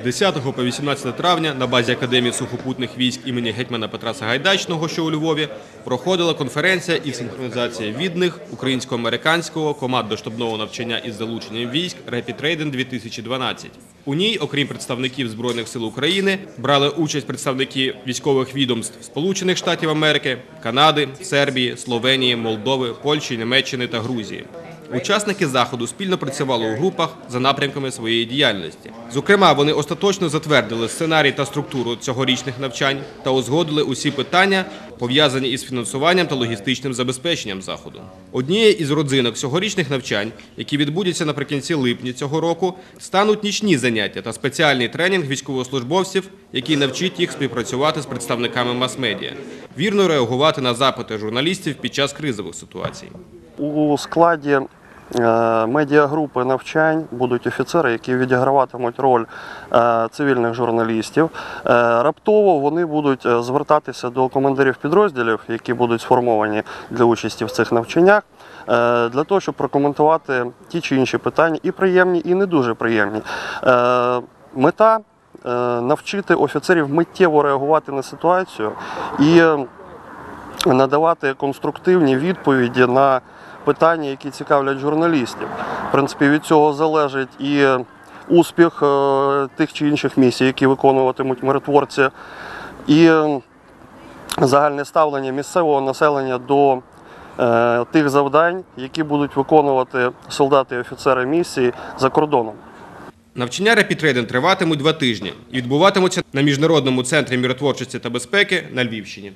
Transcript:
З 10 по 18 травня на базі Академії сухопутних військ імені гетьмана Петра Сагайдачного, що у Львові, проходила конференція і синхронізація відних українсько-американського командно-штабного навчання із залученням військ Raiden 2012. У ній, окрім представників Збройних сил України, брали участь представники військових відомств Сполучених Штатів Америки, Канади, Сербії, Словенії, Молдови, Польщі, Німеччини та Грузії. Учасники заходу спільно працювали у групах за напрямками своєї діяльності. Зокрема, вони остаточно затвердили сценарій та структуру цьогорічних навчань та узгодили усі питання, пов'язані із фінансуванням та логістичним забезпеченням заходу. Однією із родзинок цьогорічних навчань, які відбудуться наприкінці липня цього року, стануть нічні заняття та спеціальний тренінг військовослужбовців, який навчить їх співпрацювати з представниками мас-медіа, вірно реагувати на запити журналістів під час кризових ситуацій. У складі медіагрупи навчань будуть офіцери, які відіграватимуть роль е, цивільних журналістів. Е, Раптово вони будуть е, звертатися до командирів підрозділів, які будуть сформовані для участі в цих навчаннях, е, для того, щоб прокоментувати ті чи інші питання, і приємні, і не дуже приємні. Е, Мета е, навчити офіцерів миттєво реагувати на ситуацію і е, надавати конструктивні відповіді на питання, які цікавлять журналістів. В принципі, від цього залежить і успіх е, тих чи інших місій, які виконуватимуть миротворці, і загальне ставлення місцевого населення до е, тих завдань, які будуть виконувати солдати і офіцери місії за кордоном. Навчання Raiden триватимуть два тижні і відбуватимуться на міжнародному центрі міротворчості та безпеки на Львівщині.